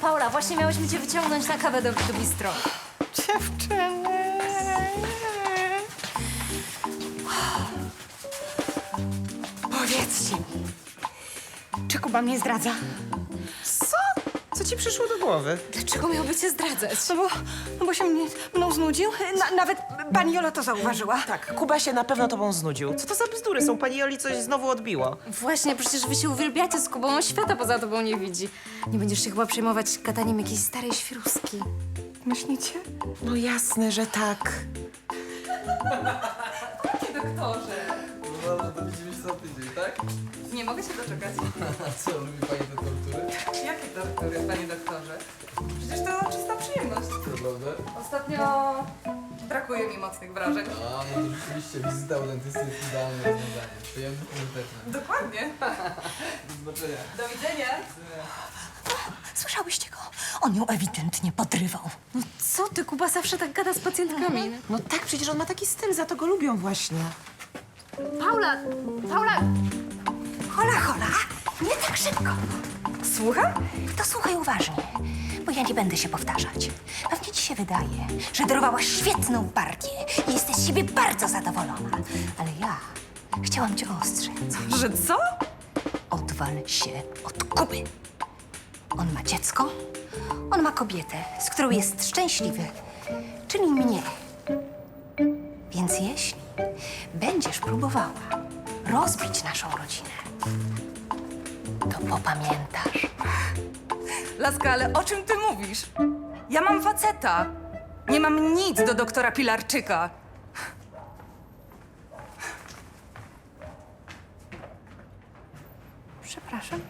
Paula, właśnie miałyśmy cię wyciągnąć na kawę do, do bistro. Dziewczyny. Powiedzcie mi, czy Kuba mnie zdradza? Co? Ci przyszło do głowy? Dlaczego miałby cię zdradzać? No bo, no bo się mnie, mną znudził. Na, nawet pani Jola to zauważyła. Tak, Kuba się na pewno tobą znudził. Co to za bzdury są? Pani Joli coś znowu odbiło. Właśnie, przecież wy się uwielbiacie z Kubą, on świata poza tobą nie widzi. Nie będziesz się chyba przejmować gadaniem jakiejś starej świruski. Myślicie? No jasne, że tak. Doktorze, dobrze, to widzimy się za tydzień, tak? nie mogę się doczekać. A co, lubi pani te tortury? Jakie tortury, panie doktorze? Przecież to czysta przyjemność. Naprawdę? Ostatnio brakuje mi mocnych wrażeń. A, no to rzeczywiście wizyta u dentysty jest idealne rozwiązanie. Przyjemne, pożyteczne. Dokładnie. Do zobaczenia. Do widzenia. Słyszałyście go? On ją ewidentnie podrywał. No co ty, Kuba zawsze tak gada z pacjentkami. No tak, przecież on ma taki styl, za to go lubią właśnie. Paula, Paula, Hola, hola, nie tak szybko. Słucham? To słuchaj uważnie, bo ja nie będę się powtarzać. Pewnie ci się wydaje, że dorwałaś świetną partię i jesteś z siebie bardzo zadowolona. Ale ja chciałam cię ostrzec. Że co? Odwal się od Kuby. On ma dziecko, on ma kobietę, z którą jest szczęśliwy, czyli mnie. Więc jeśli próbowała rozbić naszą rodzinę, to popamiętasz. Laska, ale o czym ty mówisz? Ja mam faceta. Nie mam nic do doktora Pilarczyka. Przepraszam.